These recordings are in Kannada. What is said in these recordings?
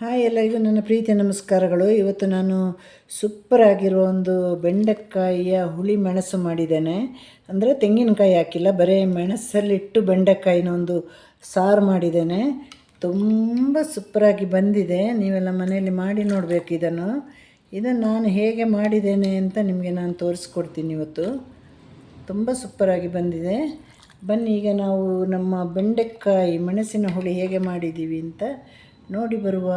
ಹಾಯ್ ಎಲ್ಲರಿಗೂ ನನ್ನ ಪ್ರೀತಿಯ ನಮಸ್ಕಾರಗಳು. ಇವತ್ತು ನಾನು ಸೂಪರ್ ಆಗಿರೋ ಒಂದು ಬೆಂಡೆಕಾಯಿಯ ಹುಳಿ ಮೆಣಸು ಮಾಡಿದ್ದೇನೆ. ಅಂದರೆ ತೆಂಗಿನಕಾಯಿ ಹಾಕಿಲ್ಲ, ಬರೀ ಮೆಣಸಲ್ಲಿಟ್ಟು ಬೆಂಡೆಕಾಯಿನ ಒಂದು ಸಾರು ಮಾಡಿದ್ದೇನೆ. ತುಂಬ ಸೂಪರಾಗಿ ಬಂದಿದೆ. ನೀವೆಲ್ಲ ಮನೆಯಲ್ಲಿ ಮಾಡಿ ನೋಡಬೇಕು ಇದನ್ನು. ಇದನ್ನು ನಾನು ಹೇಗೆ ಮಾಡಿದ್ದೇನೆ ಅಂತ ನಿಮಗೆ ನಾನು ತೋರಿಸ್ಕೊಡ್ತೀನಿ ಇವತ್ತು. ತುಂಬ ಸೂಪರಾಗಿ ಬಂದಿದೆ. ಬನ್ನಿ, ಈಗ ನಾವು ನಮ್ಮ ಬೆಂಡೆಕಾಯಿ ಮೆಣಸಿನ ಹುಳಿ ಹೇಗೆ ಮಾಡಿದ್ದೀವಿ ಅಂತ ನೋಡಿ ಬರುವ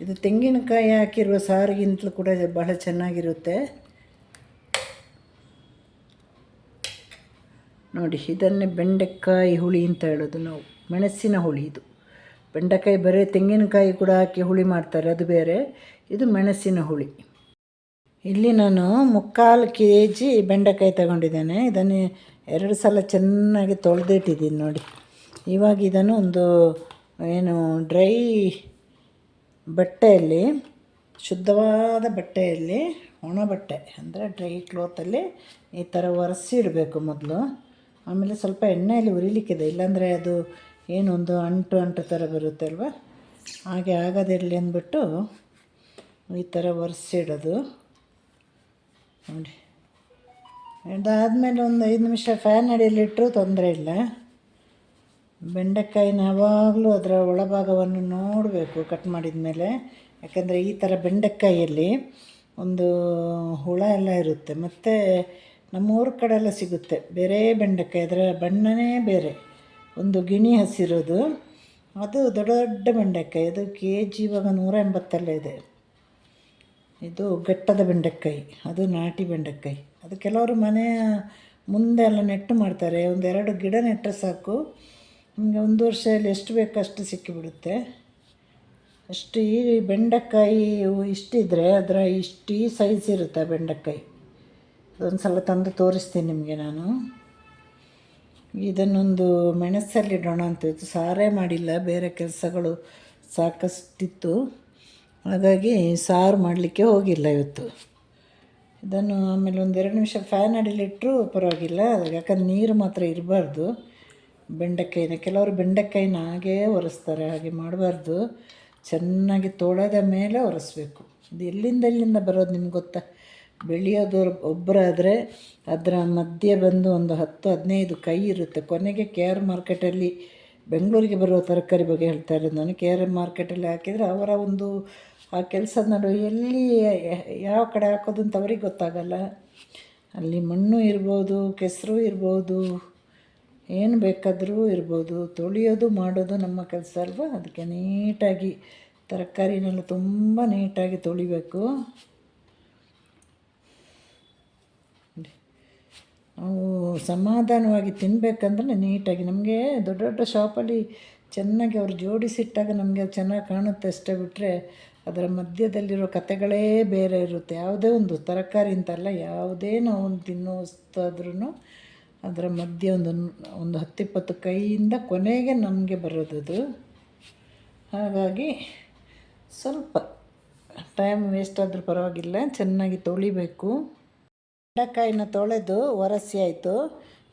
ಇದು ತೆಂಗಿನಕಾಯಿ ಹಾಕಿರುವ ಸಾರಿಗಿಂತಲೂ ಕೂಡ ಬಹಳ ಚೆನ್ನಾಗಿರುತ್ತೆ. ನೋಡಿ, ಇದನ್ನೇ ಬೆಂಡೆಕಾಯಿ ಹುಳಿ ಅಂತ ಹೇಳೋದು ನಾವು. ಮೆಣಸಿನ ಹುಳಿ ಇದು. ಬೆಂಡೆಕಾಯಿ ಬರೀ ತೆಂಗಿನಕಾಯಿ ಕೂಡ ಹಾಕಿ ಹುಳಿ ಮಾಡ್ತಾರೆ, ಅದು ಬೇರೆ. ಇದು ಮೆಣಸಿನ ಹುಳಿ. ಇಲ್ಲಿ ನಾನು ಮುಕ್ಕಾಲು ಕೆ ಜಿ ಬೆಂಡೆಕಾಯಿ ತಗೊಂಡಿದ್ದೇನೆ. ಇದನ್ನು ಎರಡು ಸಲ ಚೆನ್ನಾಗಿ ತೊಳೆದಿಟ್ಟಿದ್ದೀನಿ ನೋಡಿ. ಇವಾಗ ಇದನ್ನು ಒಂದು ಏನು ಡ್ರೈ ಬಟ್ಟೆಯಲ್ಲಿ, ಶುದ್ಧವಾದ ಬಟ್ಟೆಯಲ್ಲಿ, ಒಣ ಬಟ್ಟೆ, ಅಂದರೆ ಡ್ರೈ ಕ್ಲೋತಲ್ಲಿ ಈ ಥರ ಒರೆಸಿ ಇಡಬೇಕು ಮೊದಲು. ಆಮೇಲೆ ಸ್ವಲ್ಪ ಎಣ್ಣೆಯಲ್ಲಿ ಉರಿಲಿಕ್ಕಿದೆ, ಇಲ್ಲಾಂದರೆ ಅದು ಏನೊಂದು ಅಂಟು ಅಂಟು ಥರ ಬರುತ್ತೆ ಅಲ್ವಾ? ಹಾಗೆ ಆಗೋದಿರಲಿ ಅಂದ್ಬಿಟ್ಟು ಈ ಥರ ಒರೆಸಿಡೋದು ನೋಡಿ. ಅದಾದಮೇಲೆ ಒಂದು ಐದು ನಿಮಿಷ ಫ್ಯಾನ್ ಅಡಿಯಲ್ಲಿಟ್ಟರೂ ತೊಂದರೆ ಇಲ್ಲ. ಬೆಂಡೆಕಾಯಿನ ಯಾವಾಗಲೂ ಅದರ ಒಳಭಾಗವನ್ನು ನೋಡಬೇಕು ಕಟ್ ಮಾಡಿದ ಮೇಲೆ. ಯಾಕಂದರೆ ಈ ಥರ ಬೆಂಡೆಕಾಯಿಯಲ್ಲಿ ಒಂದು ಹುಳ ಎಲ್ಲ ಇರುತ್ತೆ. ಮತ್ತು ನಮ್ಮೂರ ಕಡೆ ಎಲ್ಲ ಸಿಗುತ್ತೆ. ಬೇರೆ ಬೆಂಡೆಕಾಯಿ, ಅದರ ಬಣ್ಣನೇ ಬೇರೆ. ಒಂದು ಗಿಣಿ ಹಸಿರೋದು. ಅದು ದೊಡ್ಡ ದೊಡ್ಡ ಬೆಂಡೆಕಾಯಿ. ಅದು ಕೆ ಜಿ ಇವಾಗ ನೂರ ಎಂಬತ್ತಲ್ಲೇ ಇದೆ. ಇದು ಗಟ್ಟದ ಬೆಂಡೆಕಾಯಿ. ಅದು ನಾಟಿ ಬೆಂಡೆಕಾಯಿ. ಅದು ಕೆಲವರು ಮನೆಯ ಮುಂದೆ ಎಲ್ಲ ನೆಟ್ಟು ಮಾಡ್ತಾರೆ. ಒಂದೆರಡು ಗಿಡ ನೆಟ್ಟರೆ ಸಾಕು. ನಿಮಗೆ ಒಂದು ವರ್ಷದಲ್ಲಿ ಎಷ್ಟು ಬೇಕು ಅಷ್ಟು ಸಿಕ್ಕಿಬಿಡುತ್ತೆ? ಅಷ್ಟು ಈ ಬೆಂಡೆಕಾಯಿ ಇಷ್ಟಿದ್ರೆ ಅದರ ಇಷ್ಟು ಈ ಸೈಜ್ ಇರುತ್ತೆ ಬೆಂಡೆಕಾಯಿ. ಅದೊಂದು ಸಲ ತಂದು ತೋರಿಸ್ತೀನಿ ನಿಮಗೆ ನಾನು. ಇದನ್ನೊಂದು ಮೆಣಸಲ್ಲಿಡೋಣ ಅಂತ ಇತ್ತು. ಸಾರೇ ಮಾಡಿಲ್ಲ, ಬೇರೆ ಕೆಲಸಗಳು ಸಾಕಷ್ಟಿತ್ತು. ಹಾಗಾಗಿ ಸಾರು ಮಾಡಲಿಕ್ಕೆ ಹೋಗಿಲ್ಲ ಇವತ್ತು. ಇದನ್ನು ಆಮೇಲೆ ಒಂದು ಎರಡು ನಿಮಿಷ ಫ್ಯಾನ್ ಅಡಿಲಿಟ್ಟರೂ ಪರವಾಗಿಲ್ಲ. ಯಾಕಂದ್ರೆ ನೀರು ಮಾತ್ರ ಇರಬಾರ್ದು. ಬೆಂಡೆಕಾಯಿನ, ಕೆಲವರು ಬೆಂಡೆಕಾಯಿನ ಹಾಗೇ ಒರೆಸ್ತಾರೆ, ಹಾಗೆ ಮಾಡಬಾರ್ದು. ಚೆನ್ನಾಗಿ ತೊಳೆದ ಮೇಲೆ ಒರೆಸ್ಬೇಕು. ಇದು ಎಲ್ಲಿಂದ ಎಲ್ಲಿಂದ ಬರೋದು ನಿಮ್ಗೆ ಗೊತ್ತಾ? ಬೆಳೆಯೋದು ಒಬ್ಬರಾದರೆ ಅದರ ಮಧ್ಯೆ ಬಂದು ಒಂದು ಹತ್ತು, ಹದಿನೈದು ಕೈ ಇರುತ್ತೆ. ಕೊನೆಗೆ ಕೆ ಆರ್ ಮಾರ್ಕೆಟಲ್ಲಿ ಬೆಂಗಳೂರಿಗೆ ಬರುವ ತರಕಾರಿ ಬಗ್ಗೆ ಹೇಳ್ತಾ ಇರೋದು ನಾನು. ಕೆ ಆರ್ ಮಾರ್ಕೆಟಲ್ಲಿ ಹಾಕಿದರೆ ಅವರ ಒಂದು ಆ ಕೆಲಸದ ನಡುವೆ ಎಲ್ಲಿ ಯಾವ ಕಡೆ ಹಾಕೋದು ಅಂತ ಅವ್ರಿಗೆ ಗೊತ್ತಾಗಲ್ಲ. ಅಲ್ಲಿ ಮಣ್ಣು ಇರ್ಬೋದು, ಕೆಸರು ಇರ್ಬೋದು ಏನು ಬೇಕಾದರೂ ಇರ್ಬೋದು. ತೊಳೆಯೋದು ಮಾಡೋದು ನಮ್ಮ ಕೆಲಸ ಅಲ್ವಾ? ಅದಕ್ಕೆ ನೀಟಾಗಿ ತರಕಾರಿನೆಲ್ಲ ತುಂಬ ನೀಟಾಗಿ ತೊಳಿಬೇಕು. ನಾವು ಸಮಾಧಾನವಾಗಿ ತಿನ್ನಬೇಕಂದ್ರೆ ನೀಟಾಗಿ. ನಮಗೆ ದೊಡ್ಡ ದೊಡ್ಡ ಶಾಪಲ್ಲಿ ಚೆನ್ನಾಗಿ ಅವ್ರು ಜೋಡಿಸಿಟ್ಟಾಗ ನಮಗೆ ಅದು ಚೆನ್ನಾಗಿ ಕಾಣುತ್ತೆ ಅಷ್ಟೇ ಬಿಟ್ಟರೆ ಅದರ ಮಧ್ಯದಲ್ಲಿರೋ ಕತೆಗಳೇ ಬೇರೆ ಇರುತ್ತೆ. ಯಾವುದೇ ಒಂದು ತರಕಾರಿ ಅಂತಲ್ಲ, ಯಾವುದೇ ನಾವು ಒಂದು ಅದರ ಮಧ್ಯೆ ಒಂದು ಒಂದು ಹತ್ತಿಪ್ಪತ್ತು ಕೈಯಿಂದ ಕೊನೆಗೆ ನಮಗೆ ಬರೋದದು. ಹಾಗಾಗಿ ಸ್ವಲ್ಪ ಟೈಮ್ ವೇಸ್ಟ್ ಆದರೂ ಪರವಾಗಿಲ್ಲ, ಚೆನ್ನಾಗಿ ತೊಳಿಬೇಕು. ಬೆಂಡೆಕಾಯಿನ ತೊಳೆದು ಒರೆಸಿ ಆಯಿತು.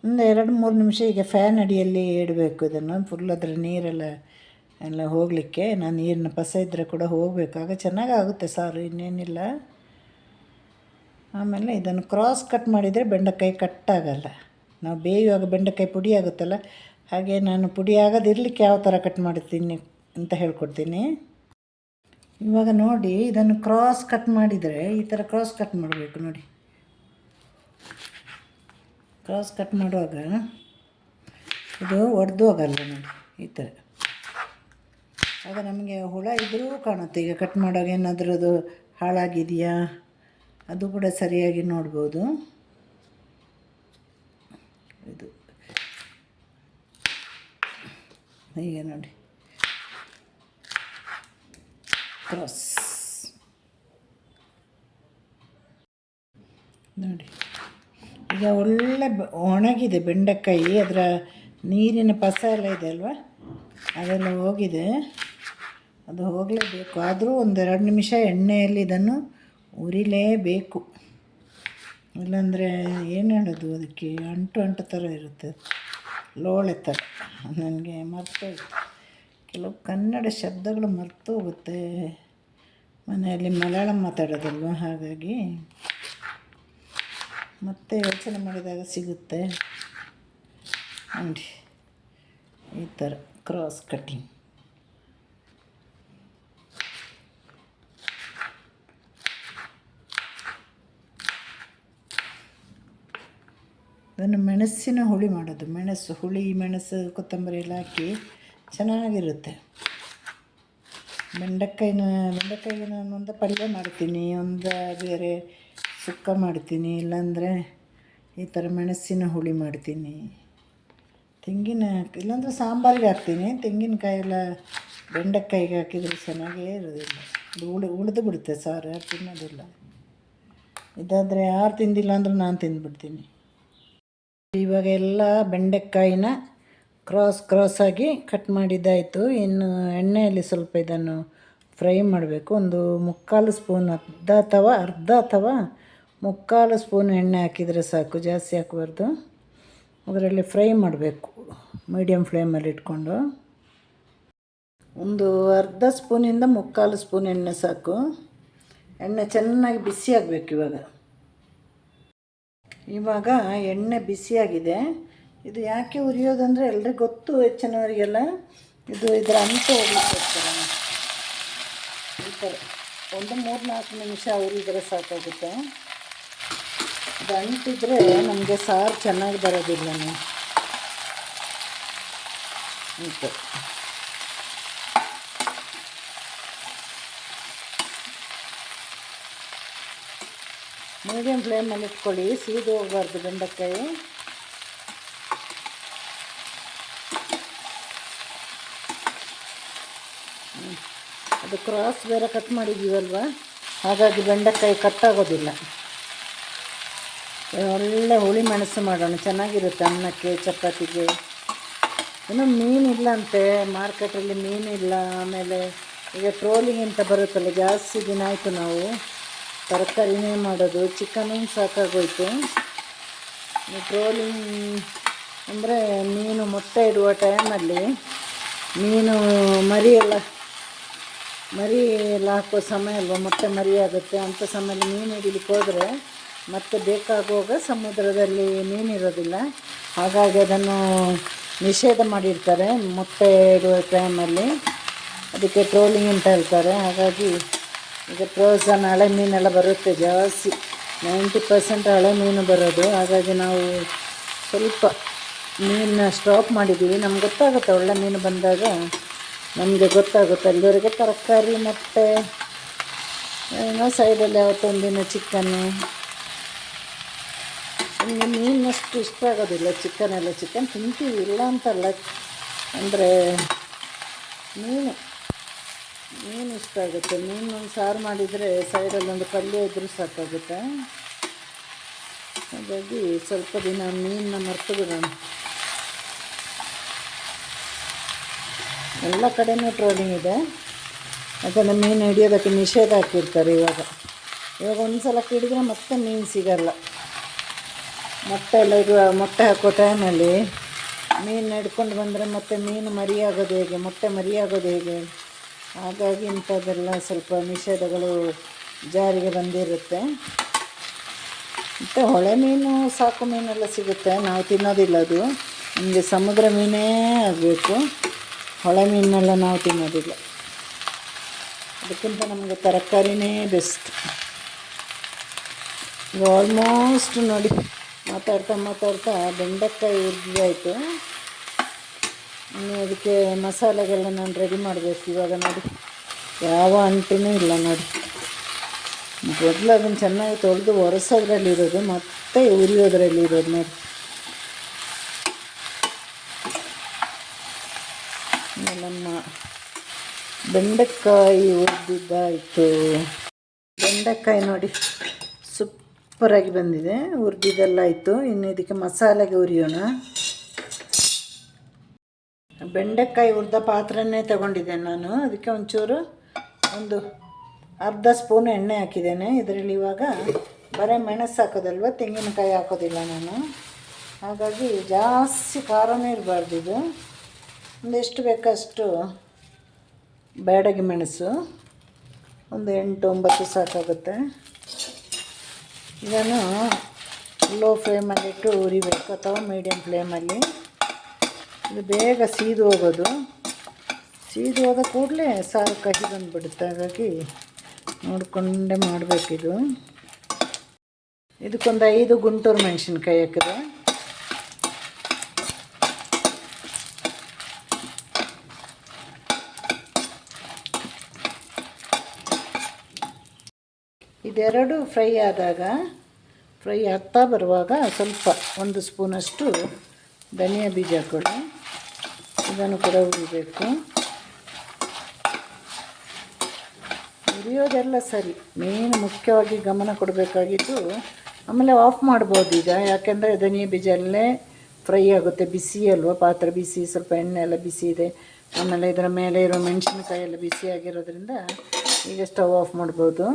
ಒಂದು ಎರಡು ಮೂರು ನಿಮಿಷ ಈಗ ಫ್ಯಾನ್ ಅಡಿಯಲ್ಲಿ ಇಡಬೇಕು ಇದನ್ನು. ಫುಲ್ ಅದರ ನೀರೆಲ್ಲ, ಎಲ್ಲ ಹೋಗಲಿಕ್ಕೆ. ನಾನು ನೀರಿನ ಪಸ ಇದ್ದರೆ ಕೂಡ ಹೋಗಬೇಕು. ಆಗ ಚೆನ್ನಾಗಾಗುತ್ತೆ ಸಾರು, ಇನ್ನೇನಿಲ್ಲ. ಆಮೇಲೆ ಇದನ್ನು ಕ್ರಾಸ್ ಕಟ್ ಮಾಡಿದರೆ ಬೆಂಡೆಕಾಯಿ ಕಟ್ಟಾಗಲ್ಲ ನಾವು ಬೇಯುವಾಗ ಬೆಂಡೆಕಾಯಿ ಪುಡಿ ಆಗುತ್ತಲ್ಲ, ಹಾಗೆ ನಾನು ಪುಡಿ ಆಗದಿರಲಿಕ್ಕೆ ಯಾವ ಥರ ಕಟ್ ಮಾಡ್ತೀನಿ ಅಂತ ಹೇಳ್ಕೊಡ್ತೀನಿ. ಇವಾಗ ನೋಡಿ, ಇದನ್ನು ಕ್ರಾಸ್ ಕಟ್ ಮಾಡಿದರೆ ಈ ಥರ ಕ್ರಾಸ್ ಕಟ್ ಮಾಡಬೇಕು ನೋಡಿ. ಕ್ರಾಸ್ ಕಟ್ ಮಾಡುವಾಗ ಇದು ಒಡೆದು ಹೋಗಲ್ಲ ನೋಡಿ, ಈ ಥರ. ಆಗ ನಮಗೆ ಹುಳ ಇದ್ದರೂ ಕಾಣುತ್ತೆ, ಈಗ ಕಟ್ ಮಾಡುವಾಗ ಏನಾದರೂ ಅದು ಹಾಳಾಗಿದೆಯಾ, ಅದು ಕೂಡ ಸರಿಯಾಗಿ ನೋಡ್ಬೋದು ಇದು ಹೀಗೆ ನೋಡಿ. ಕ್ರಾಸ್ ನೋಡಿ. ಈಗ ಒಳ್ಳೆ ಒಣಗಿದೆ ಬೆಂಡೆಕಾಯಿ, ಅದರ ನೀರಿನ ಪಸ ಎಲ್ಲ ಇದೆ ಅಲ್ವಾ? ಅದೆಲ್ಲ ಹೋಗಿದೆ. ಅದು ಹೋಗಲೇಬೇಕು. ಆದರೂ ಒಂದೆರಡು ನಿಮಿಷ ಎಣ್ಣೆಯಲ್ಲಿ ಇದನ್ನು ಉರಿಲೇಬೇಕು. ಇಲ್ಲಾಂದರೆ ಏನು ಹೇಳೋದು ಅದಕ್ಕೆ? ಅಂಟು ಅಂಟು ಥರ ಇರುತ್ತೆ. ಲೋಳೆ ಥರ ನನಗೆ ಮರ್ತೋಯ್ತು. ಕೆಲವು ಕನ್ನಡ ಶಬ್ದಗಳು ಮರ್ತು ಹೋಗುತ್ತೆ ಮನೆಯಲ್ಲಿ ಮಲಯಾಳಂ ಮಾತಾಡೋದಲ್ವ? ಹಾಗಾಗಿ ಮತ್ತೆ ಯೋಚನೆ ಮಾಡಿದಾಗ ಸಿಗುತ್ತೆ. ನೋಡಿ, ಈ ಥರ ಕ್ರಾಸ್ ಕಟ್ಟಿಂಗ್ ಅದನ್ನು ಮೆಣಸಿನ ಹುಳಿ ಮಾಡೋದು. ಮೆಣಸು, ಹುಳಿ, ಮೆಣಸು, ಕೊತ್ತಂಬರಿ ಎಲ್ಲ ಹಾಕಿ ಚೆನ್ನಾಗಿರುತ್ತೆ. ಬೆಂಡೆಕಾಯಿನ ಬೆಂಡೆಕಾಯಿಗೆ ನಾನು ಒಂದು ಪಲ್ಯ ಮಾಡ್ತೀನಿ, ಒಂದು ಬೇರೆ ಸುಕ್ಕ ಮಾಡ್ತೀನಿ, ಇಲ್ಲಾಂದರೆ ಈ ಥರ ಮೆಣಸಿನ ಹುಳಿ ಮಾಡ್ತೀನಿ. ತೆಂಗಿನ, ಇಲ್ಲಾಂದರೆ ಸಾಂಬಾರಿಗೆ ಹಾಕ್ತೀನಿ. ತೆಂಗಿನಕಾಯಿ ಎಲ್ಲ ಬೆಂಡೆಕಾಯಿಗೆ ಹಾಕಿದರೆ ಚೆನ್ನಾಗೇ ಇರೋದಿಲ್ಲ ಅದು ಉಳಿ, ಉಳಿದು ಬಿಡುತ್ತೆ ಸಾರು ಯಾರು ತಿನ್ನೋದಿಲ್ಲ. ಇದಾದರೆ ಯಾರು ತಿಂದಿಲ್ಲ ಅಂದ್ರೆ ನಾನು ತಿಂದುಬಿಡ್ತೀನಿ. ಇವಾಗ ಎಲ್ಲ ಬೆಂಡೆಕಾಯಿನ ಕ್ರಾಸ್ ಕ್ರಾಸಾಗಿ ಕಟ್ ಮಾಡಿದ್ದಾಯಿತು. ಇನ್ನು ಎಣ್ಣೆಯಲ್ಲಿ ಸ್ವಲ್ಪ ಇದನ್ನು ಫ್ರೈ ಮಾಡಬೇಕು. ಒಂದು ಮುಕ್ಕಾಲು ಸ್ಪೂನ್ ಅರ್ಧ ಅಥವಾ ಅರ್ಧ ಅಥವಾ ಮುಕ್ಕಾಲು ಸ್ಪೂನ್ ಎಣ್ಣೆ ಹಾಕಿದರೆ ಸಾಕು, ಜಾಸ್ತಿ ಹಾಕಬಾರ್ದು. ಅದರಲ್ಲಿ ಫ್ರೈ ಮಾಡಬೇಕು ಮೀಡಿಯಮ್ ಫ್ಲೇಮಲ್ಲಿ ಇಟ್ಕೊಂಡು. ಒಂದು ಅರ್ಧ ಸ್ಪೂನಿಂದ ಮುಕ್ಕಾಲು ಸ್ಪೂನ್ ಎಣ್ಣೆ ಸಾಕು. ಎಣ್ಣೆ ಚೆನ್ನಾಗಿ ಬಿಸಿ ಆಗಬೇಕು ಇವಾಗ. ಇವಾಗ ಎಣ್ಣೆ ಬಿಸಿಯಾಗಿದೆ. ಇದು ಯಾಕೆ ಉರಿಯೋದಂದರೆ ಎಲ್ರಿಗೂ ಗೊತ್ತು ಹೆಚ್ಚಿನವರಿಗೆಲ್ಲ. ಇದು ಇದರ ಅಂತ ಹೋಗ್ಲಿಕ್ಕೋಸ್ಕರ ಈ ಥರ ಒಂದು ಮೂರು ನಾಲ್ಕು ನಿಮಿಷ ಉರಿದ್ರೆ ಸಾಕಾಗುತ್ತೆ. ಇದು ಅಂಟಿದ್ರೆ ನಮಗೆ ಸಾರು ಚೆನ್ನಾಗಿ ಬರೋದಿಲ್ಲ ಈ ಥರ ಮೀಡಿಯಮ್ ಫ್ಲೇಮಲ್ಲಿ ಇಟ್ಕೊಳ್ಳಿ, ಸೀದು ಹೋಗಬಾರ್ದು ಬೆಂಡೆಕಾಯಿ. ಅದು ಕ್ರಾಸ್ ಬೇರೆ ಕಟ್ ಮಾಡಿದ್ದೀವಲ್ವ ಹಾಗಾಗಿ ಬೆಂಡೆಕಾಯಿ ಕಟ್ಟಾಗೋದಿಲ್ಲ ಒಳ್ಳೆ ಹುಳಿ ಮೆಣಸು ಮಾಡೋಣ, ಚೆನ್ನಾಗಿರುತ್ತೆ ಅನ್ನಕ್ಕೆ, ಚಪಾತಿಗೆ. ಇನ್ನು ಮೀನಿಲ್ಲಂತೆ ಮಾರ್ಕೆಟಲ್ಲಿ ಮೀನಿಲ್ಲ ಆಮೇಲೆ ಈಗ ಟ್ರೋಲಿಂಗ್ ಅಂತ ಬರುತ್ತಲ್ಲ, ಜಾಸ್ತಿ ದಿನ ಆಯಿತು ನಾವು. ತರಕಾರಿನೇ ಮಾಡೋದು. ಚಿಕನ್ ಸಾಕಾಗೋಯ್ತು. ಟ್ರೋಲಿಂಗ್ ಅಂದರೆ ಮೀನು ಮೊಟ್ಟೆ ಇಡುವ ಟೈಮಲ್ಲಿ ಮೀನು ಮರಿ ಎಲ್ಲ ಮರಿ ಎಲ್ಲ ಹಾಕೋ ಸಮಯ ಅಲ್ವಾ? ಮೊಟ್ಟೆ ಮರಿ ಆಗುತ್ತೆ. ಅಂಥ ಸಮಯದಲ್ಲಿ ಮೀನು ಹಿಡಿಲಿಕ್ಕೆ ಹೋದರೆ ಮತ್ತೆ ಬೇಕಾಗುವಾಗ ಸಮುದ್ರದಲ್ಲಿ ಮೀನಿರೋದಿಲ್ಲ ಹಾಗಾಗಿ ಅದನ್ನು ನಿಷೇಧ ಮಾಡಿರ್ತಾರೆ ಮೊಟ್ಟೆ ಇಡುವ ಟೈಮಲ್ಲಿ ಅದಕ್ಕೆ ಟ್ರೋಲಿಂಗ್ ಅಂತ ಹೇಳ್ತಾರೆ. ಹಾಗಾಗಿ ಈಗ ಪ್ರೋಸನ್ ಹಳೆ ಮೀನೆಲ್ಲ ಬರುತ್ತೆ ಜಾಸ್ತಿ. ನೈಂಟಿ ಪರ್ಸೆಂಟ್ ಹಳೆ ಮೀನು ಬರೋದು. ಹಾಗಾಗಿ ನಾವು ಸ್ವಲ್ಪ ಮೀನನ್ನ ಸ್ಟಾಪ್ ಮಾಡಿದ್ದೀವಿ. ನಮ್ಗೆ ಗೊತ್ತಾಗುತ್ತೆ ಒಳ್ಳೆ ಮೀನು ಬಂದಾಗ. ನಮಗೆ ಗೊತ್ತಾಗುತ್ತೆ. ಅಲ್ಲಿವರೆಗೆ ತರಕಾರಿ ಮತ್ತು ಏನೋ ಸೈಡಲ್ಲಿ ಯಾವತ್ತೊಂದಿನ ಚಿಕನ್ನು ನಮಗೆ ಮೀನಷ್ಟು ಇಷ್ಟ ಆಗೋದಿಲ್ಲ. ಚಿಕನ್ ಎಲ್ಲ. ಚಿಕನ್ ತಿಂತೀವಿ. ಇಲ್ಲ ಅಂತಲ್ಲ. ಅಂದರೆ ಮೀನು. ಮೀನು ಇಷ್ಟ ಆಗುತ್ತೆ? ಮೀನು ಸಾರು ಮಾಡಿದರೆ ಸೈಡಲ್ಲಿ ಒಂದು ಪಲ್ಯ ಇದ್ದರೂ ಸಾಕಾಗುತ್ತೆ. ಹಾಗಾಗಿ ಸ್ವಲ್ಪ ದಿನ ಮೀನನ್ನ ಮರ್ತು ಬಿಡೋಣ. ಎಲ್ಲ ಕಡೆಯೂ ಟ್ರೋಲಿಂಗ್ ಇದೆ. ಯಾಕಂದರೆ ಮೀನು ಹಿಡಿಯೋದಕ್ಕೆ ನಿಷೇಧ ಹಾಕಿರ್ತಾರೆ ಇವಾಗ. ಇವಾಗ ಒಂದು ಸಲ ಕಿಡಿದ್ರೆ ಮತ್ತೆ ಮೀನು ಸಿಗಲ್ಲ. ಮೊಟ್ಟೆ ಎಲ್ಲ ಇರುವ ಮೊಟ್ಟೆ ಹಾಕೋ ಟೈಮಲ್ಲಿ ಮೀನು ಹಿಡ್ಕೊಂಡು ಬಂದರೆ ಮತ್ತೆ ಮೀನು ಮರಿಯಾಗೋದು ಹೇಗೆ? ಮೊಟ್ಟೆ ಮರಿಯಾಗೋದು ಹೇಗೆ? ಹಾಗಾಗಿ ಇಂಥದ್ದೆಲ್ಲ ಸ್ವಲ್ಪ ನಿಷೇಧಗಳು ಜಾರಿಗೆ ಬಂದಿರುತ್ತೆ. ಮತ್ತು ಹೊಳೆ ಮೀನು, ಸಾಕು ಮೀನೆಲ್ಲ ಸಿಗುತ್ತೆ. ನಾವು ತಿನ್ನೋದಿಲ್ಲ ಅದು. ನಮಗೆ ಸಮುದ್ರ ಮೀನೇ ಆಗಬೇಕು. ಹೊಳೆ ಮೀನೆಲ್ಲ ನಾವು ತಿನ್ನೋದಿಲ್ಲ. ಅದಕ್ಕಿಂತ ನಮಗೆ ತರಕಾರಿನೇ ಬೆಸ್ಟ್. ಆಲ್ಮೋಸ್ಟ್ ನೋಡಿ, ಮಾತಾಡ್ತಾ ಮಾತಾಡ್ತಾ ಬೆಂಡೆಕಾಯಿ ಹುರಿದಾಯಿತು ಇನ್ನು ಅದಕ್ಕೆ ಮಸಾಲೆಗೆಲ್ಲ ನಾನು ರೆಡಿ ಮಾಡಬೇಕು. ಇವಾಗ ನೋಡಿ, ಯಾವ ಅಂಟೂ ಇಲ್ಲ ನೋಡಿ. ಮೊದಲು ಅದನ್ನು ಚೆನ್ನಾಗಿ ತೊಳೆದು ಒರೆಸೋದ್ರಲ್ಲಿ ಇರೋದು ಮತ್ತೆ ಉರಿಯೋದ್ರಲ್ಲಿ ಇರೋದು ನೋಡಿ ನಮ್ಮ ಬೆಂಡೆಕಾಯಿ ಹುರಿದಿದ್ದಾಯಿತು. ಬೆಂಡೆಕಾಯಿ ನೋಡಿ, ಸೂಪರಾಗಿ ಬಂದಿದೆ. ಉರಿದಿದ್ದೆಲ್ಲ ಆಯಿತು. ಇನ್ನು ಇದಕ್ಕೆ ಮಸಾಲೆಗೆ ಹುರಿಯೋಣ. ಬೆಂಡೆಕಾಯಿ ಹುರಿದ ಪಾತ್ರನೇ ತಗೊಂಡಿದ್ದೆ ನಾನು. ಅದಕ್ಕೆ ಒಂಚೂರು ಒಂದು ಅರ್ಧ ಸ್ಪೂನ್ ಎಣ್ಣೆ ಹಾಕಿದ್ದೇನೆ. ಇದರಲ್ಲಿ ಇವಾಗ ಬರೀ ಮೆಣಸು ಹಾಕೋದಲ್ವ? ತೆಂಗಿನಕಾಯಿ ಹಾಕೋದಿಲ್ಲ ನಾನು. ಹಾಗಾಗಿ ಜಾಸ್ತಿ ಖಾರನೇ ಇರಬಾರ್ದು ಇದು. ಒಂದೆಷ್ಟು ಬೇಕಷ್ಟು ಬೇಡಗಿ ಮೆಣಸು. ಒಂದು ಎಂಟು ಒಂಬತ್ತು ಸಾಕಾಗುತ್ತೆ. ಇದನ್ನು ಲೋ ಫ್ಲೇಮಲ್ಲಿಟ್ಟು ಉರಿಬೇಕು ಅಥವಾ ಮೀಡಿಯಮ್ ಫ್ಲೇಮಲ್ಲಿ ಇದು ಬೇಗ ಸೀದು ಹೋಗೋದು. ಸೀದು ಹೋದ ಕೂಡಲೇ ಸಾರು ಕಹಿ ಬಂದುಬಿಡುತ್ತೆ. ಹಾಗಾಗಿ ನೋಡಿಕೊಂಡೇ ಮಾಡಬೇಕಿದು. ಇದಕ್ಕೊಂದು ಐದು ಗುಂಟೂರು ಮೆಣಸಿನ್ಕಾಯಿ ಹಾಕಿದೆ. ಇದೆರಡು ಫ್ರೈ ಆದಾಗ, ಫ್ರೈ ಆಗ್ತಾ ಬರುವಾಗ ಸ್ವಲ್ಪ ಒಂದು ಸ್ಪೂನಷ್ಟು ಧನಿಯಾ ಬೀಜ ಕೊಡಿ ಇದನ್ನು ಕೂಡ ಉರಿಬೇಕು ಉರಿಯೋದೆಲ್ಲ ಸರಿ. ಮೇನ್ ಮುಖ್ಯವಾಗಿ ಗಮನ ಕೊಡಬೇಕಾಗಿದ್ದು ಆಮೇಲೆ ಆಫ್ ಮಾಡ್ಬೋದು ಈಗ. ಯಾಕೆಂದರೆ ಧನಿಯ ಬೀಜಲ್ಲೇ ಫ್ರೈ ಆಗುತ್ತೆ. ಬಿಸಿ ಅಲ್ವ? ಪಾತ್ರೆ ಬಿಸಿ, ಸ್ವಲ್ಪ ಎಣ್ಣೆ ಎಲ್ಲ ಬಿಸಿ ಇದೆ. ಆಮೇಲೆ ಇದರ ಮೇಲೆ ಇರೋ ಮೆಣಸಿನಕಾಯಿ ಎಲ್ಲ ಬಿಸಿ ಆಗಿರೋದ್ರಿಂದ ಈಗ ಸ್ಟವ್ ಆಫ್ ಮಾಡ್ಬೋದು.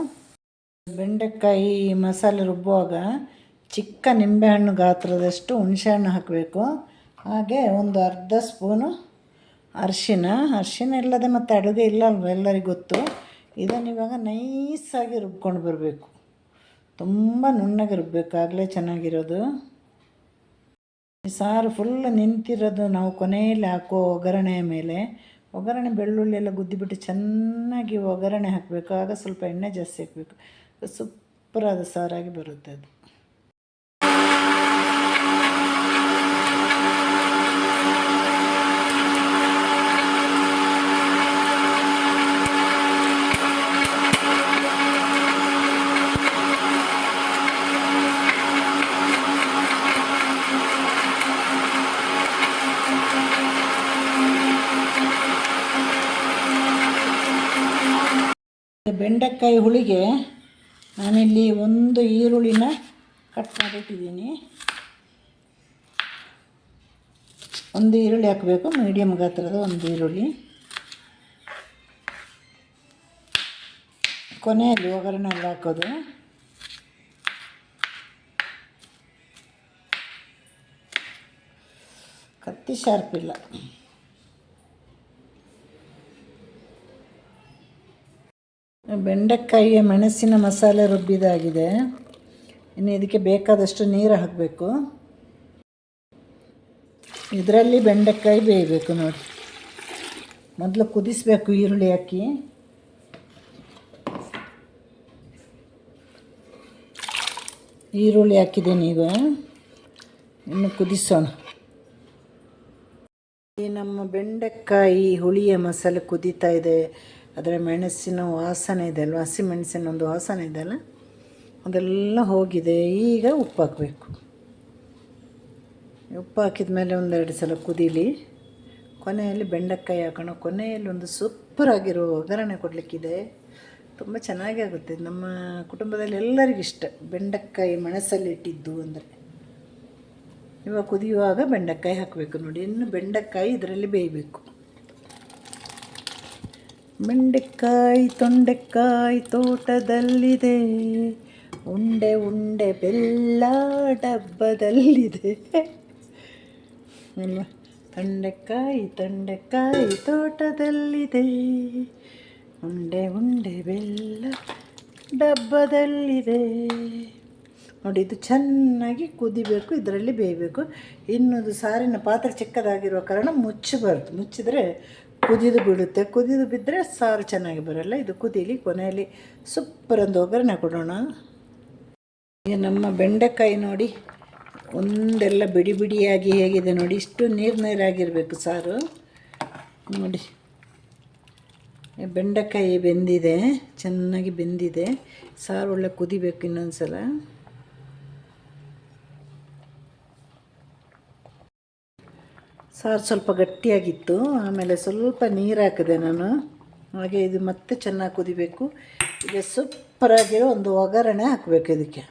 ಬೆಂಡೆಕಾಯಿ ಮಸಾಲೆ ರುಬ್ಬುವಾಗ ಚಿಕ್ಕ ನಿಂಬೆಹಣ್ಣು ಗಾತ್ರದಷ್ಟು ಹುಣಸೆಹಣ್ಣು ಹಾಕಬೇಕು. ಹಾಗೆ ಒಂದು ಅರ್ಧ ಸ್ಪೂನು ಅರಿಶಿನ. ಅರಿಶಿನ ಇಲ್ಲದೆ ಮತ್ತು ಅಡುಗೆ ಇಲ್ಲ ಅಲ್ವ ಎಲ್ಲರಿಗೂ ಗೊತ್ತು. ಇದನ್ನು ಇವಾಗ ನೈಸಾಗಿ ರುಬ್ಕೊಂಡು ಬರಬೇಕು. ತುಂಬ ನುಣ್ಣಗೆ ರುಬ್ಬಬೇಕು ಆಗಲೇ ಚೆನ್ನಾಗಿರೋದು ಸಾರು ಫುಲ್ ನಿಂತಿರೋದು ನಾವು ಕೊನೆಯಲ್ಲಿ ಹಾಕೋ ಒಗ್ಗರಣೆಯ ಮೇಲೆ. ಒಗ್ಗರಣೆ ಬೆಳ್ಳುಳ್ಳಿ ಎಲ್ಲ ಗುದ್ದಿಬಿಟ್ಟು ಚೆನ್ನಾಗಿ ಒಗ್ಗರಣೆ ಹಾಕಬೇಕು. ಆಗ ಸ್ವಲ್ಪ ಎಣ್ಣೆ ಜಾಸ್ತಿ ಹಾಕಬೇಕು. ಸೂಪರಾದ ಸಾರಾಗಿ ಬರುತ್ತೆ ಅದು. ಬೆಂಡೆಕಾಯಿ ಹುಳಿಗೆ ನಾನಿಲ್ಲಿ ಒಂದು ಈರುಳ್ಳಿನ ಕಟ್ ಮಾಡಿಟ್ಟಿದ್ದೀನಿ ಒಂದು ಈರುಳ್ಳಿ ಹಾಕಬೇಕು ಮೀಡಿಯಮ್ ಗಾತ್ರದ ಒಂದು ಈರುಳ್ಳಿ. ಕೊನೆಯಲ್ಲಿ ಒಗ್ಗರಣೆ ಎಲ್ಲ ಹಾಕೋದು. ಕತ್ತಿ ಶಾರ್ಪ್ ಬೆಂಡೆಕಾಯಿಯ ಮೆಣಸಿನ ಮಸಾಲೆ ರುಬ್ಬಿದಾಗಿದೆ. ಇನ್ನು ಇದಕ್ಕೆ ಬೇಕಾದಷ್ಟು ನೀರು ಹಾಕಬೇಕು. ಇದರಲ್ಲಿ ಬೆಂಡೆಕಾಯಿ ಬೇಯಬೇಕು ನೋಡಿ. ಮೊದಲು ಕುದಿಸ್ಬೇಕು ಈರುಳ್ಳಿ ಹಾಕಿ. ಈರುಳ್ಳಿ ಹಾಕಿದ್ದೀನಿ ಈಗ. ಇನ್ನು ಕುದಿಸೋಣ. ಈ ನಮ್ಮ ಬೆಂಡೆಕಾಯಿ ಹುಳಿಯ ಮಸಾಲೆ ಕುದೀತಾ ಇದೆ. ಅದರ ಮೆಣಸಿನ ವಾಸನೆ ಇದೆ ಅಲ್ವ? ಹಸಿ ಮೆಣಸಿನ ಒಂದು ವಾಸನೆ ಇದೆ ಅಲ್ಲ? ಅದೆಲ್ಲ ಹೋಗಿದೆ. ಈಗ ಉಪ್ಪು ಹಾಕಬೇಕು. ಉಪ್ಪು ಹಾಕಿದ ಮೇಲೆ ಒಂದೆರಡು ಸಲ ಕುದೀಲಿ. ಕೊನೆಯಲ್ಲಿ ಬೆಂಡೆಕಾಯಿ ಹಾಕೋಣ. ಕೊನೆಯಲ್ಲಿ ಒಂದು ಸೂಪರಾಗಿರೋ ಒಗ್ಗರಣೆ ಕೊಡಲಿಕ್ಕಿದೆ. ತುಂಬ ಚೆನ್ನಾಗಿ ಆಗುತ್ತೆ. ನಮ್ಮ ಕುಟುಂಬದಲ್ಲಿ ಎಲ್ಲರಿಗೂ ಇಷ್ಟ. ಬೆಂಡೆಕಾಯಿ ಮೆಣಸಲ್ಲಿಟ್ಟಿದ್ದು ಅಂದರೆ. ಇವಾಗ ಕುದಿಯುವಾಗ ಬೆಂಡೆಕಾಯಿ ಹಾಕಬೇಕು ನೋಡಿ. ಇನ್ನು ಬೆಂಡೆಕಾಯಿ ಇದರಲ್ಲಿ ಬೇಯಬೇಕು. ಬೆಂಡೆಕಾಯಿ, ತೊಂಡೆಕಾಯಿ ತೋಟದಲ್ಲಿದೆ. ಉಂಡೆ ಉಂಡೆ ಬೆಲ್ಲ ಡಬ್ಬದಲ್ಲಿದೆ. ತೊಂಡೆಕಾಯಿ ತೊಂಡೆಕಾಯಿ ತೋಟದಲ್ಲಿದೆ. ಉಂಡೆ ಉಂಡೆ ಬೆಲ್ಲ ಡಬ್ಬದಲ್ಲಿದೆ. ನೋಡಿ, ಇದು ಚೆನ್ನಾಗಿ ಕುದಿಬೇಕು, ಇದರಲ್ಲಿ ಬೇಯಬೇಕು. ಇನ್ನೊಂದು ಸಾರಿನ ಪಾತ್ರೆ ಚಿಕ್ಕದಾಗಿರುವ ಕಾರಣ ಮುಚ್ಚಬಾರ್ದು. ಮುಚ್ಚಿದರೆ ಕುದಿದು ಬಿಡುತ್ತೆ ಕುದಿದು ಬಿದ್ದರೆ ಸಾರು ಚೆನ್ನಾಗಿ ಬರೋಲ್ಲ. ಇದು ಕುದೀಲಿ, ಕೊನೆಯಲ್ಲಿ ಒಂದು ಒಗ್ಗರಣೆ ಕೊಡೋಣ. ಈಗ ನಮ್ಮ ಬೆಂಡೆಕಾಯಿ ನೋಡಿ, ಒಂದೆಲ್ಲ ಬಿಡಿ ಬಿಡಿಯಾಗಿ ಹೇಗಿದೆ ನೋಡಿ. ಇಷ್ಟು ನೀರು ನೀರಾಗಿರಬೇಕು ಸಾರು. ನೋಡಿ. ಬೆಂಡೆಕಾಯಿ ಬೆಂದಿದೆ, ಚೆನ್ನಾಗಿ ಬೆಂದಿದೆ. ಸಾರು ಒಳ್ಳೆ ಕುದಿಬೇಕು ಇನ್ನೊಂದು ಸಲ ಸಾರು ಸ್ವಲ್ಪ ಗಟ್ಟಿಯಾಗಿತ್ತು, ಆಮೇಲೆ ಸ್ವಲ್ಪ ನೀರು ಹಾಕಿದೆ ನಾನು. ಹಾಗೆ ಇದು ಮತ್ತೆ ಚೆನ್ನಾಗಿ ಕುದಿಬೇಕು. ಈಗ ಸೂಪರಾಗಿರೋ ಒಂದು ಒಗ್ಗರಣೆ ಹಾಕಬೇಕು ಇದಕ್ಕೆ.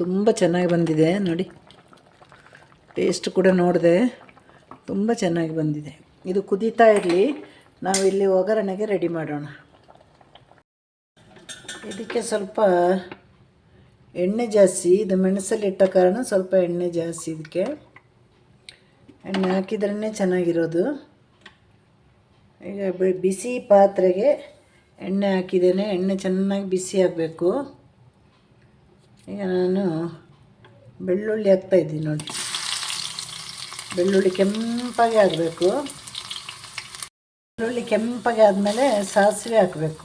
ತುಂಬ ಚೆನ್ನಾಗಿ ಬಂದಿದೆ, ನೋಡಿ. ಟೇಸ್ಟ್ ಕೂಡ ನೋಡಿದೆ, ತುಂಬ ಚೆನ್ನಾಗಿ ಬಂದಿದೆ. ಇದು ಕುದೀತಾ ಇರಲಿ, ನಾವು ಇಲ್ಲಿ ಒಗ್ಗರಣೆಗೆ ರೆಡಿ ಮಾಡೋಣ. ಇದಕ್ಕೆ ಸ್ವಲ್ಪ ಎಣ್ಣೆ ಜಾಸ್ತಿ, ಇದು ಮೆಣಸಲ್ಲಿ ಇಟ್ಟ ಕಾರಣ ಸ್ವಲ್ಪ ಎಣ್ಣೆ ಜಾಸ್ತಿ ಇದಕ್ಕೆ. ಎಣ್ಣೆ ಹಾಕಿದ್ರೇ ಚೆನ್ನಾಗಿರೋದು. ಈಗ ಬಿಸಿ ಪಾತ್ರೆಗೆ ಎಣ್ಣೆ ಹಾಕಿದ್ದೇನೆ, ಎಣ್ಣೆ ಚೆನ್ನಾಗಿ ಬಿಸಿ ಆಗಬೇಕು. ಈಗ ನಾನು ಬೆಳ್ಳುಳ್ಳಿ ಹಾಕ್ತಾಯಿದ್ದೀನಿ ನೋಡಿ. ಬೆಳ್ಳುಳ್ಳಿ ಕೆಂಪಾಗಿ ಆಗಬೇಕು ಬೆಳ್ಳುಳ್ಳಿ ಕೆಂಪಾಗಿ ಆದಮೇಲೆ ಸಾಸಿವೆ ಹಾಕಬೇಕು.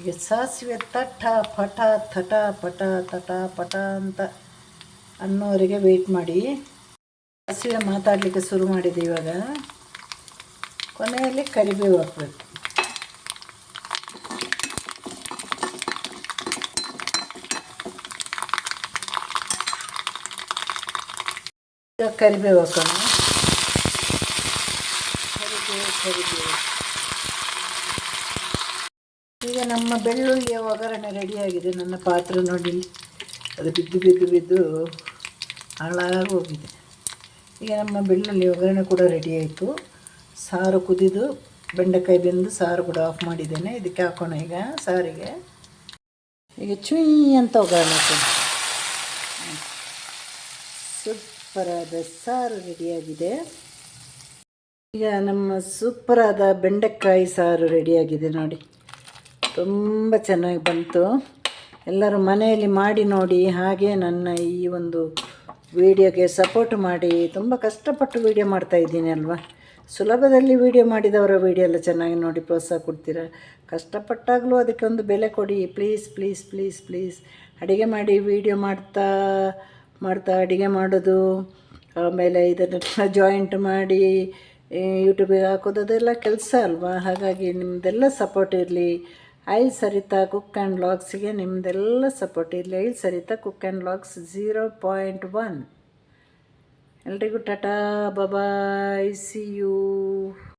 ಈಗ ಸಾಸಿವೆ ತಟ ಪಟ ತಟ ಪಟ ತಟ ಪಟ ಅಂತ ಅನ್ನೋರಿಗೆ ವೆಯ್ಟ್ ಮಾಡಿ. ಸಾಸಿವೆ ಮಾತಾಡಲಿಕ್ಕೆ ಶುರು ಮಾಡಿದೆ ಇವಾಗ. ಕೊನೆಯಲ್ಲಿ ಕರಿಬೇವು ಹಾಕಬೇಕು. ಕರಿಬೇವು ಹಾಕೋಣ. ಕರಿಬೇವು ಕರಿಬೇವು. ನಮ್ಮ ಬೆಳ್ಳುಳ್ಳಿಯ ಒಗ್ಗರಣೆ ರೆಡಿಯಾಗಿದೆ. ನನ್ನ ಪಾತ್ರೆ ನೋಡಿ. ಅದು ಬಿದ್ದು ಬಿದ್ದು ಬಿದ್ದು ಹಾಳಾಗಿ ಹೋಗಿದೆ. ಈಗ ನಮ್ಮ ಬೆಳ್ಳುಳ್ಳಿ ಒಗ್ಗರಣೆ ಕೂಡ ರೆಡಿ ಆಯಿತು. ಸಾರು ಕುದಿದು ಬೆಂಡೆಕಾಯಿ ಬೆಂದು ಸಾರು ಕೂಡ ಆಫ್ ಮಾಡಿದ್ದೇನೆ. ಇದಕ್ಕೆ ಹಾಕೋಣ ಈಗ ಸಾರಿಗೆ. ಈಗ ಚುಯ್ ಅಂತ ಒಗ್ಗರಣೆ ಸೂಪರಾದ ಸಾರು ರೆಡಿಯಾಗಿದೆ. ಈಗ ನಮ್ಮ ಸೂಪರಾದ ಬೆಂಡೆಕಾಯಿ ಸಾರು ರೆಡಿಯಾಗಿದೆ ನೋಡಿ. ತುಂಬ ಚೆನ್ನಾಗಿ ಬಂತು. ಎಲ್ಲರೂ ಮನೆಯಲ್ಲಿ ಮಾಡಿ ನೋಡಿ ಹಾಗೆ ನನ್ನ ಈ ಒಂದು ವಿಡಿಯೋಗೆ ಸಪೋರ್ಟ್ ಮಾಡಿ. ತುಂಬ ಕಷ್ಟಪಟ್ಟು ವಿಡಿಯೋ ಮಾಡ್ತಾ ಇದ್ದೀನಿ ಅಲ್ವಾ? ಸುಲಭದಲ್ಲಿ ವಿಡಿಯೋ ಮಾಡಿದವರ ವಿಡಿಯೋ ಎಲ್ಲ ಚೆನ್ನಾಗಿ ನೋಡಿ ಪ್ರೋತ್ಸಾಹ ಕೊಡ್ತೀರ? ಕಷ್ಟಪಟ್ಟಾಗಲೂ ಅದಕ್ಕೆ ಒಂದು ಬೆಲೆ ಕೊಡಿ. ಪ್ಲೀಸ್ ಪ್ಲೀಸ್ ಪ್ಲೀಸ್ ಪ್ಲೀಸ್ ಅಡುಗೆ ಮಾಡಿ ವಿಡಿಯೋ ಮಾಡ್ತಾ ಮಾಡ್ತಾ ಅಡುಗೆ ಮಾಡೋದು, ಆಮೇಲೆ ಇದನ್ನೆಲ್ಲ ಜಾಯಿಂಟ್ ಮಾಡಿ ಯೂಟ್ಯೂಬಿಗೆ ಹಾಕೋದು ಅದೆಲ್ಲ ಕೆಲಸ ಅಲ್ವಾ? ಹಾಗಾಗಿ ನಿಮ್ಮದೆಲ್ಲ ಸಪೋರ್ಟ್ ಇರಲಿ. ಐ ಸರಿತಾ ಕುಕ್ ಆ್ಯಂಡ್ ಲಾಗ್ಸಿಗೆ ನಿಮ್ಮದೆಲ್ಲ ಸಪೋರ್ಟ್. ಇರಲಿ I'll Sarita cook and logs zero point one. ಎಲ್ರಿಗೂ ಟಾಟಾ ಬಬಾಯ್ ಸಿ ಯು.